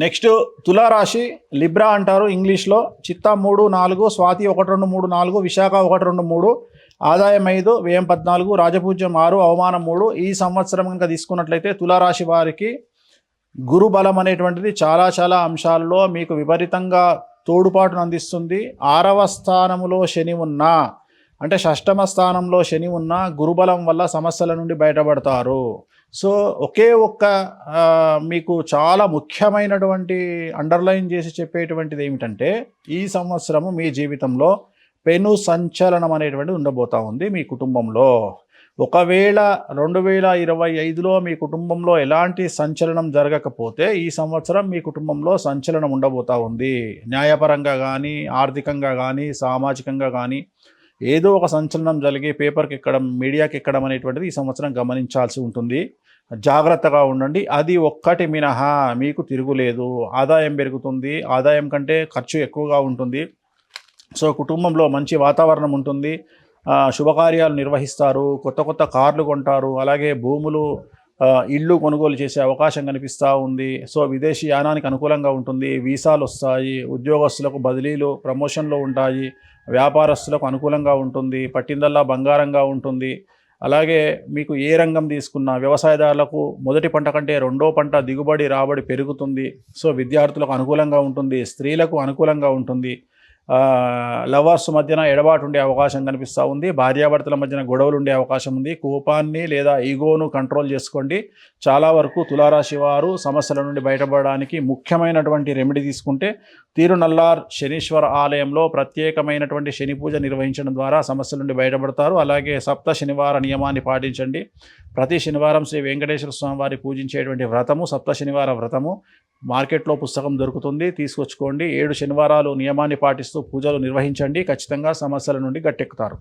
Next తులారాశి Libra అంటారు ఇంగ్లీష్లో. చిత్తా మూడు నాలుగు స్వాతి ఒకటి రెండు మూడు నాలుగు విశాఖ ఒకటి రెండు మూడు ఆదాయం ఐదు వ్యయం పద్నాలుగు రాజపూజ్యం ఆరు అవమానం మూడు. ఈ సంవత్సరం కనుక తీసుకున్నట్లయితే తులారాశి వారికి గురు బలం అనేటువంటిది చాలా చాలా అంశాల్లో మీకు విపరీతంగా తోడుపాటును అందిస్తుంది. ఆరవ స్థానంలో శని ఉన్నా అంటే షష్టమ స్థానంలో శని ఉన్న గురుబలం వల్ల సమస్యల నుండి బయటపడతారు. సో ఒకే ఒక్క మీకు చాలా ముఖ్యమైనటువంటి అండర్లైన్ చేసి చెప్పేటువంటిది ఏమిటంటే ఈ సంవత్సరము మీ జీవితంలో పెను సంచలనం అనేటువంటిది ఉండబోతా ఉంది మీ కుటుంబంలో. ఒకవేళ రెండు వేల ఇరవై ఐదులో మీ కుటుంబంలో ఎలాంటి సంచలనం జరగకపోతే ఈ సంవత్సరం మీ కుటుంబంలో సంచలనం ఉండబోతా ఉంది. న్యాయపరంగా కానీ ఆర్థికంగా కానీ సామాజికంగా కానీ ఏదో ఒక సంచలనం జరిగి పేపర్కి ఎక్కడం మీడియాకి ఎక్కడం అనేటువంటిది ఈ సంవత్సరం గమనించాల్సి ఉంటుంది. జాగ్రత్తగా ఉండండి. అది ఒక్కటి మినహా మీకు తిరుగులేదు. ఆదాయం పెరుగుతుంది. ఆదాయం కంటే ఖర్చు ఎక్కువగా ఉంటుంది. సో కుటుంబంలో మంచి వాతావరణం ఉంటుంది. శుభకార్యాలు నిర్వహిస్తారు. కొత్త కొత్త కార్లు కొంటారు. అలాగే భూములు ఇళ్ళు కొనుగోలు చేసే అవకాశం కనిపిస్తూ ఉంది. సో విదేశీ యానానికి అనుకూలంగా ఉంటుంది. వీసాలు వస్తాయి. ఉద్యోగస్తులకు బదిలీలు ప్రమోషన్లు ఉంటాయి. వ్యాపారస్తులకు అనుకూలంగా ఉంటుంది. పట్టిందల్లా బంగారంగా ఉంటుంది. అలాగే మీకు ఏ రంగం తీసుకున్నా వ్యవసాయదారులకు మొదటి పంట కంటే రెండో పంట దిగుబడి రాబడి పెరుగుతుంది. సో విద్యార్థులకు అనుకూలంగా ఉంటుంది స్త్రీలకు అనుకూలంగా ఉంటుంది. లవర్స్ మధ్యన ఎడబాటు ఉండే అవకాశం కనిపిస్తూ ఉంది. భార్యాభర్తల మధ్యన గొడవలు ఉండే అవకాశం ఉంది. కోపాన్ని లేదా ఈగోను కంట్రోల్ చేసుకోండి. చాలా వరకు తులారాశి వారు సమస్యల నుండి బయటపడడానికి ముఖ్యమైనటువంటి రెమెడీ తీసుకుంటే తీరునల్లార్ శనీశ్వర ఆలయంలో ప్రత్యేకమైనటువంటి శని పూజ నిర్వహించడం ద్వారా సమస్యల నుండి బయటపడతారు. అలాగే సప్త శనివార నియమాన్ని పాటించండి. ప్రతి శనివారం శ్రీ వెంకటేశ్వర స్వామి వారి పూజించేటువంటి వ్రతము సప్త శనివార వ్రతము. మార్కెట్లో పుస్తకం దొరుకుతుంది తీసుకొచ్చుకోండి. ఏడు శనివారాలు నియమాన్ని పాటిస్తూ పూజలు నిర్వహించండి. ఖచ్చితంగా సమస్యల నుండి గట్టెక్కుతారు.